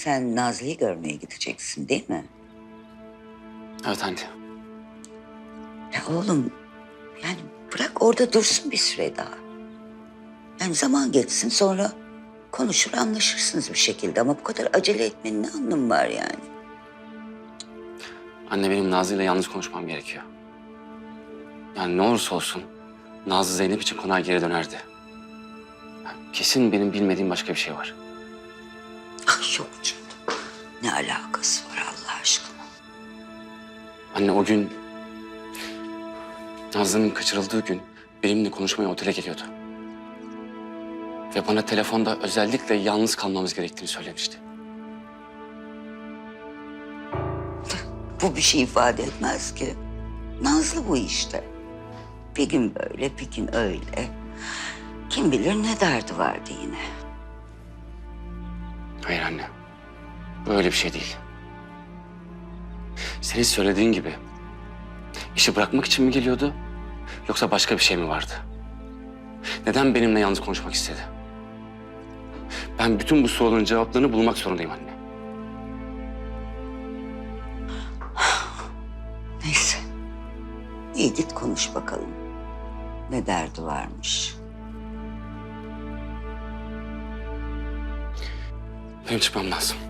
Sen Nazlı'yı görmeye gideceksin değil mi? Evet anne. Ya oğlum yani bırak orada dursun bir süre daha. Yani zaman geçsin sonra konuşur anlaşırsınız bir şekilde ama bu kadar acele etmenin ne anlamı var yani? Anne benim Nazlı ile yalnız konuşmam gerekiyor. Yani ne olursa olsun Nazlı Zeynep için konağa geri dönerdi. Kesin benim bilmediğim başka bir şey var. Yok canım. Ne alakası var Allah aşkına? Anne o gün Nazlı'nın kaçırıldığı gün benimle konuşmaya otele geliyordu. Ve bana telefonda özellikle yalnız kalmamız gerektiğini söylemişti. Bu bir şey ifade etmez ki. Nazlı bu işte. Bir gün böyle, bir gün öyle. Kim bilir ne derdi vardı yine. Hayır anne. Böyle bir şey değil. Senin söylediğin gibi işi bırakmak için mi geliyordu? Yoksa başka bir şey mi vardı? Neden benimle yalnız konuşmak istedi? Ben bütün bu soruların cevaplarını bulmak zorundayım anne. Neyse. İyi git konuş bakalım. Ne derdi varmış. Benim çıkmam lazım.